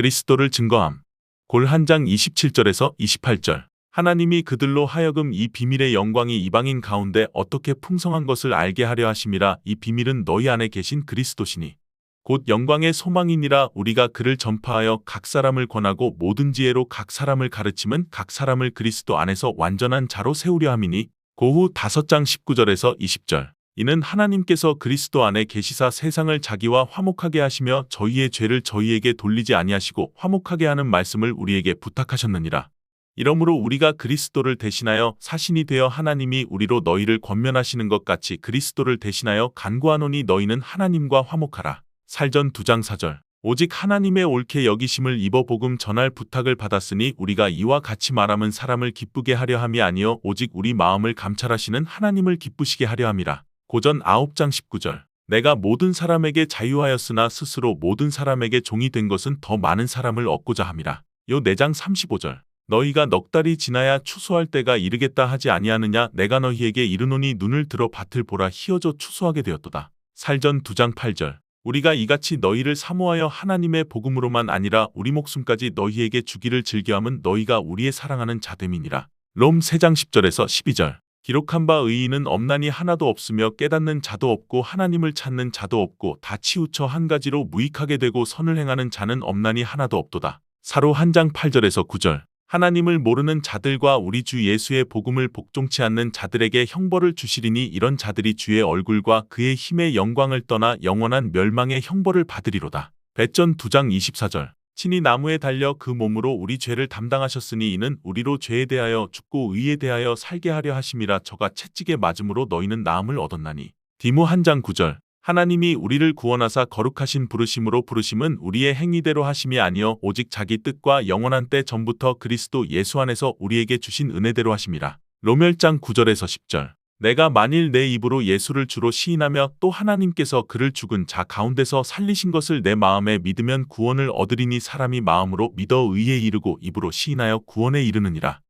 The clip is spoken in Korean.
그리스도를 증거함. 골 한 장 27절에서 28절. 하나님이 그들로 하여금 이 비밀의 영광이 이방인 가운데 어떻게 풍성한 것을 알게 하려 하심이라 이 비밀은 너희 안에 계신 그리스도시니 곧 영광의 소망이니라 우리가 그를 전파하여 각 사람을 권하고 모든 지혜로 각 사람을 가르침은 각 사람을 그리스도 안에서 완전한 자로 세우려 함이니 고후 다섯 장 19절에서 20절. 이는 하나님께서 그리스도 안에 계시사 세상을 자기와 화목하게 하시며 저희의 죄를 저희에게 돌리지 아니하시고 화목하게 하는 말씀을 우리에게 부탁하셨느니라. 이러므로 우리가 그리스도를 대신하여 사신이 되어 하나님이 우리로 너희를 권면하시는 것 같이 그리스도를 대신하여 간구하노니 너희는 하나님과 화목하라. 살전 두장 사절. 오직 하나님의 옳게 여기심을 입어 복음 전할 부탁을 받았으니 우리가 이와 같이 말함은 사람을 기쁘게 하려 함이 아니요 오직 우리 마음을 감찰하시는 하나님을 기쁘시게 하려 함이라. 고전 9장 19절. 내가 모든 사람에게 자유하였으나 스스로 모든 사람에게 종이 된 것은 더 많은 사람을 얻고자 함이라. 요 4장 35절. 너희가 넉 달이 지나야 추수할 때가 이르겠다 하지 아니하느냐 내가 너희에게 이르노니 눈을 들어 밭을 보라 희어져 추수하게 되었도다. 살전 2장 8절. 우리가 이같이 너희를 사모하여 하나님의 복음으로만 아니라 우리 목숨까지 너희에게 주기를 즐겨함은 너희가 우리의 사랑하는 자됨이니라. 롬 3장 10절에서 12절. 기록한 바 의인은 없나니 하나도 없으며 깨닫는 자도 없고 하나님을 찾는 자도 없고 다 치우쳐 한 가지로 무익하게 되고 선을 행하는 자는 없나니 하나도 없도다. 사로 한 장 8절에서 9절. 하나님을 모르는 자들과 우리 주 예수의 복음을 복종치 않는 자들에게 형벌을 주시리니 이런 자들이 주의 얼굴과 그의 힘의 영광을 떠나 영원한 멸망의 형벌을 받으리로다. 배전 2장 24절. 친히 나무에 달려 그 몸으로 우리 죄를 담당하셨으니 이는 우리로 죄에 대하여 죽고 의에 대하여 살게 하려 하심이라 저가 채찍에 맞음으로 너희는 나음을 얻었나니. 디모 한장 9절. 하나님이 우리를 구원하사 거룩하신 부르심으로 부르심은 우리의 행위대로 하심이 아니요 오직 자기 뜻과 영원한 때 전부터 그리스도 예수 안에서 우리에게 주신 은혜대로 하심이라. 로멸장 9절에서 10절. 내가 만일 내 입으로 예수를 주로 시인하며 또 하나님께서 그를 죽은 자 가운데서 살리신 것을 내 마음에 믿으면 구원을 얻으리니 사람이 마음으로 믿어 의에 이르고 입으로 시인하여 구원에 이르느니라.